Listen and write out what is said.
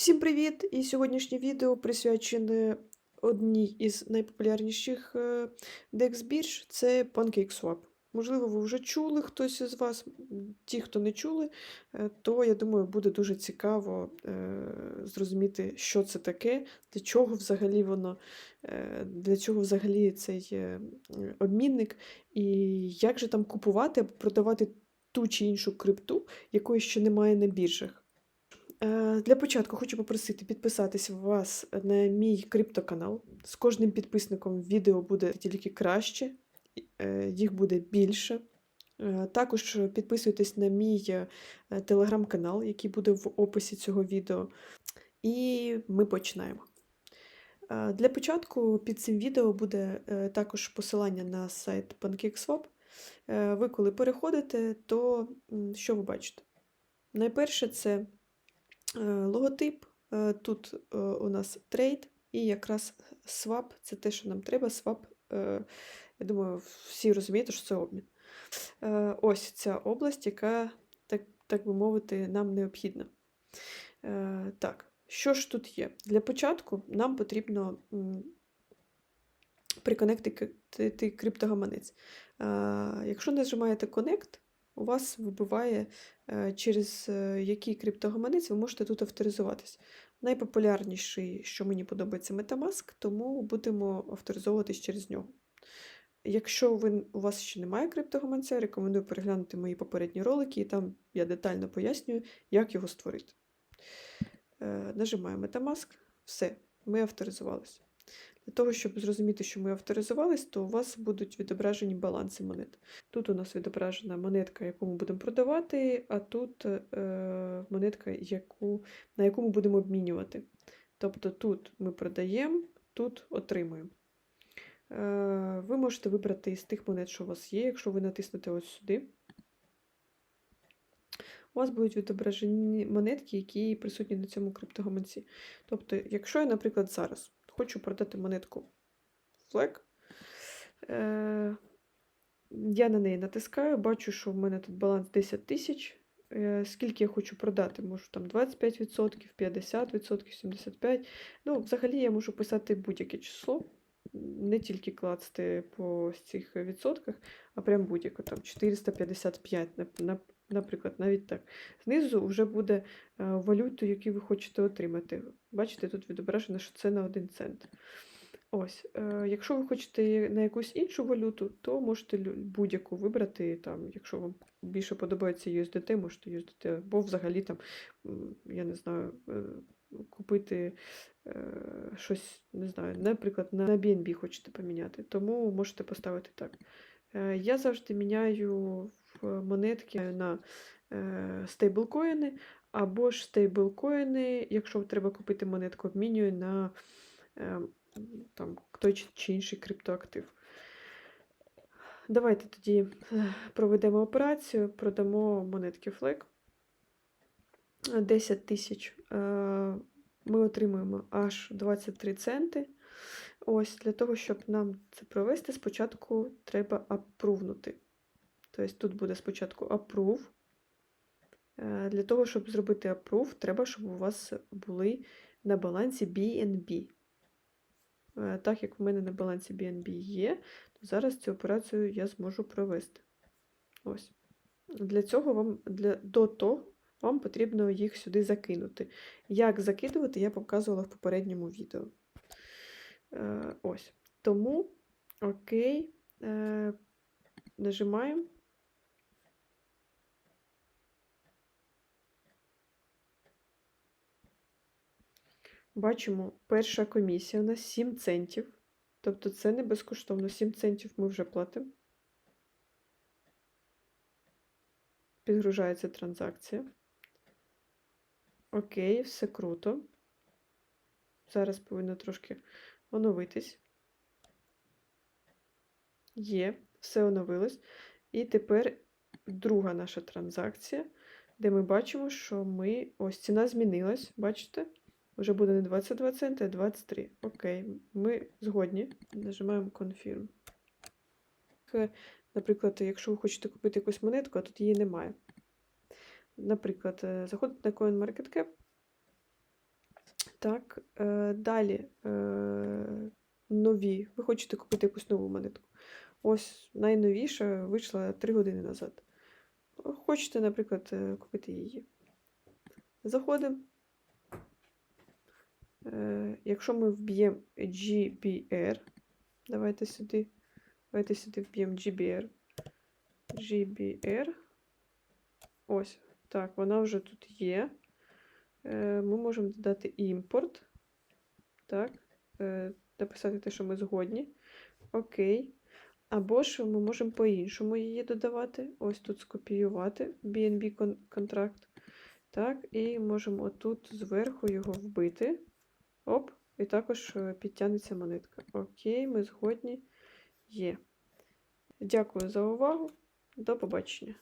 Всім привіт! І сьогоднішнє відео присвячене одній із найпопулярніших е, DEX бірж це PancakeSwap. Можливо, ви вже чули хтось із вас. Ті, хто не чули, е, то я думаю, буде дуже цікаво е, зрозуміти, що це таке, для чого взагалі воно, для чого взагалі цей обмінник, і як же там купувати або продавати ту чи іншу крипту, якої ще немає на біржах. Е, Для початку хочу попросити підписатися вас на мій криптоканал. З кожним підписником відео буде тільки краще, е, їх буде більше. Е, Також підписуйтесь на мій телеграм-канал, який буде в описі цього відео. І ми починаємо. Для початку під цим відео буде також посилання на сайт PancakeSwap. Ви коли переходите, то що ви бачите? Найперше це логотип. Е, Тут е, у нас трейд і якраз свап це те, що нам треба. Свап, е, я думаю, всі розумієте, що це обмін. Е, Ось ця область, яка, так, так би мовити, нам необхідна. Е, Так, що ж тут є? Для початку нам потрібно приконектити криптогаманець. Е, Якщо нажимаєте Connect, у вас вибиває, е, через е, який криптогаманець ви можете тут авторизуватись. Найпопулярніший, що мені подобається, Metamask, тому будемо авторизовуватись через нього. Якщо ви, у вас ще немає криптогаманця, рекомендую переглянути мої попередні ролики, і там я детально пояснюю, як його створити. Е, Нажимаємо Metamask, все, ми авторизувалися. Для того, щоб зрозуміти, що ми авторизувались, то у вас будуть відображені баланси монет. Тут у нас відображена монетка, яку ми будемо продавати, а тут е, монетка, яку, на яку ми будемо обмінювати. Тобто тут ми продаємо, тут отримуємо. Е, ви можете вибрати із тих монет, що у вас є, якщо ви натиснете ось сюди. У вас будуть відображені монетки, які присутні на цьому криптогаманці. Тобто, якщо я, наприклад, зараз хочу продати монетку Flag, е, я на неї натискаю, бачу, що в мене тут баланс 10 тисяч. Е, Скільки я хочу продати? Можу там 25%, 50%, 75%. Ну, взагалі я можу писати будь-яке число, не тільки класти по цих відсотках, а прям будь-яке, там 455, нап- нап- наприклад, навіть так. Знизу вже буде е, валюту, яку ви хочете отримати. Бачите, тут відображено, що це на 1 цент. Ось, е, якщо ви хочете на якусь іншу валюту, то можете будь-яку вибрати. Там, якщо вам більше подобається USDT, можете USDT, або взагалі там, я не знаю, е, купити щось, не знаю, наприклад, на BNB хочете поміняти, тому можете поставити так. Я завжди міняю монетки на е, стейблкоїни, або ж стейблкоїни, якщо треба купити монетку, обмінюю на е, там, той чи- чи інший криптоактив. Давайте тоді е, проведемо операцію, продамо монетки FLEG. 10 тисяч е, ми отримуємо аж 23 центи. Ось для того, щоб нам це провести, спочатку треба апрувнути. Тобто тут буде спочатку approve. Е, Для того, щоб зробити approve, треба, щоб у вас були на балансі BNB. Е, Так як в мене на балансі BNB є, то зараз цю операцію я зможу провести. Ось. Для цього вам для, до того вам потрібно їх сюди закинути. Як закидувати, я показувала в попередньому відео. Е, ось. Тому окей, е, нажимаємо. Бачимо, перша комісія у нас 7 центів. Тобто це не безкоштовно. 7 центів ми вже платимо. Підгружається транзакція. Окей, все круто. Зараз повинно трошки оновитись. Є, все оновилось. І тепер друга наша транзакція, де ми бачимо, що ми. Ось ціна змінилась, бачите? Вже буде не 22 центи, а 23. Окей, ми згодні. Нажимаємо Confirm. Наприклад, якщо ви хочете купити якусь монетку, а тут її немає. Наприклад, е, заходите на CoinMarketCap, Так, е, далі е, нові. Ви хочете купити якусь нову монетку. Ось найновіша вийшла 3 години назад. Хочете, наприклад, купити її. Заходимо. Е, якщо ми вб'ємо GBR, давайте сюди. Давайте сюди вб'ємо GBR. GBR. Ось. Так, вона вже тут є. Е, Ми можемо додати імпорт. Так. е, Написати те, що ми згодні. Окей. Або ж ми можемо по-іншому її додавати. Ось тут скопіювати BNB контракт. Так, і можемо отут зверху його вбити. Оп, і також е, підтягнеться монетка. Окей, ми згодні. Є. Дякую за увагу. До побачення.